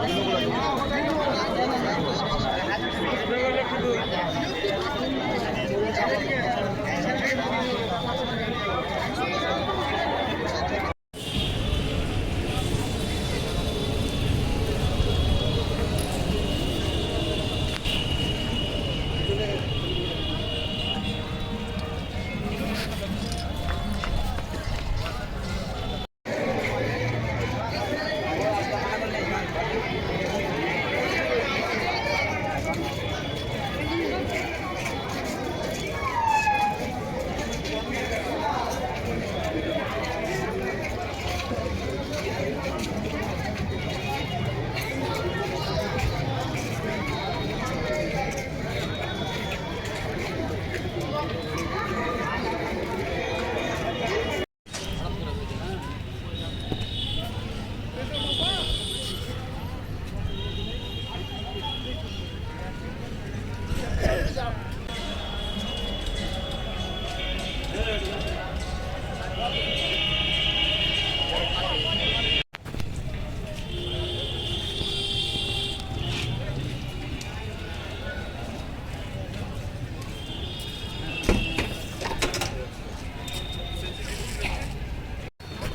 Thank you.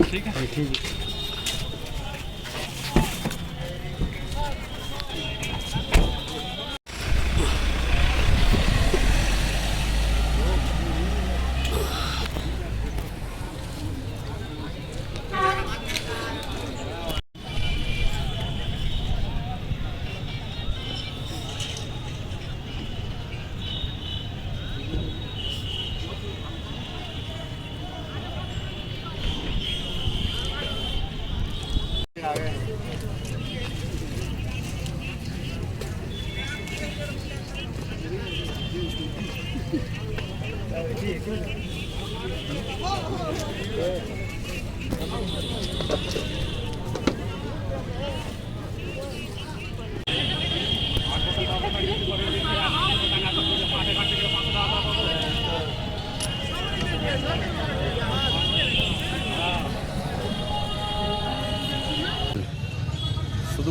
谁敢欺 শুধু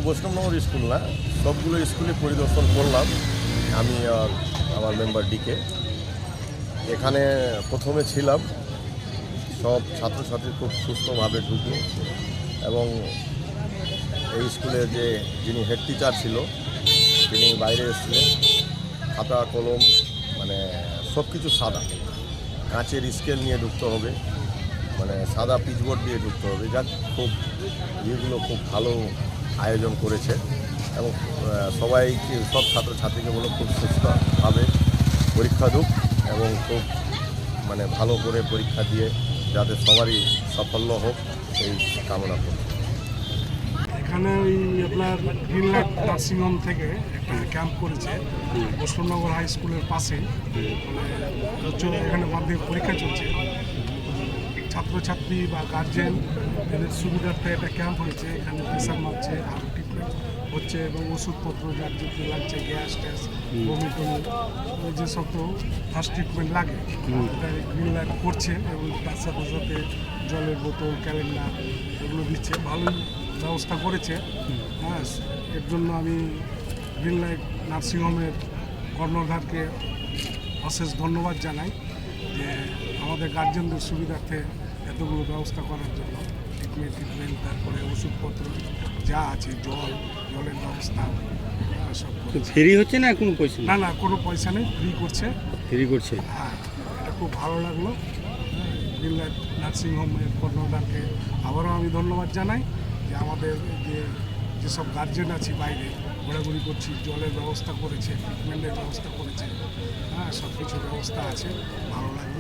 Baishnabnagar school না সবগুলো স্কুলে পরিদর্শন করলাম আমি আর আমার মেম্বার ডিকে এখানে প্রথমে ছিলাম। সব ছাত্রছাত্রী খুব সুস্থভাবে ঢুকে এবং এই স্কুলের যে যিনি হেড টিচার ছিল, তিনি বাইরে এসেছিলেন। খাতা, কলম মানে সব কিছু সাদা। কাঁচের স্কেল নিয়ে ঢুকতে হবে মানে সাদা পিচবোর্ড দিয়ে ঢুকতে হবে। যাক, খুব ইয়েগুলো খুব ভালো আয়োজন করেছে এবং সবাইকে, সব ছাত্রছাত্রীকে বলো খুব সুস্থভাবে পরীক্ষা দুক। এবং খুব মানে ভালো করে পরীক্ষা দিয়ে যাতে সবারই সাফল্য হোক, এই কামনা করি। এখানে ওই আপনার গ্রিনল্যান্ড নার্সিংহোম থেকে একটা ক্যাম্প করেছে বৈষ্ণবনগর হাই স্কুলের পাশে। মানে এখানে মাধ্যমিক পরীক্ষা চলছে। ছাত্রছাত্রী বা গার্জেন এদের সুবিধার্থে একটা ক্যাম্প হয়েছে, এখানে প্রেশার মারছে আরও ট্রিটমেন্ট হচ্ছে এবং ওষুধপত্র যার যেতে লাগছে গ্যাস ট্যাস বমি টমি যে সব তো ফার্স্ট ট্রিটমেন্ট লাগে। এটা গ্রিনল্যান্ড করছে এবং তার সাথে সাথে জলের বোতল ক্যালেন্ডার এগুলো দিচ্ছে। ভালোই ব্যবস্থা করেছে। হ্যাঁ এর জন্য আমি গ্রিনলাইট নার্সিংহোমের কর্ণধারকে অশেষ ধন্যবাদ জানাই যে আমাদের গার্জেনদের সুবিধার্থে এতগুলো ব্যবস্থা করার জন্য। ট্রিটমেন্ট ট্রিটমেন্ট তারপরে ওষুধপত্র যা আছে জল জলের ব্যবস্থা সব। ফ্রি হচ্ছে না কোনো পয়সা না না কোনো পয়সা নেই ফ্রি করছে। ফ্রি করছে? হ্যাঁ এটা খুব ভালো লাগল। গ্রিনল্যান্ড নার্সিংহোমের কর্ণধারকে আবারও আমি ধন্যবাদ জানাই যে আমাদের যে যেসব গার্জেন আছে বাইরে ঘোরাঘুরি করছি জলের ব্যবস্থা করেছে ট্রিটমেন্টের ব্যবস্থা করেছে হ্যাঁ সব কিছু ব্যবস্থা আছে ভালো লাগল।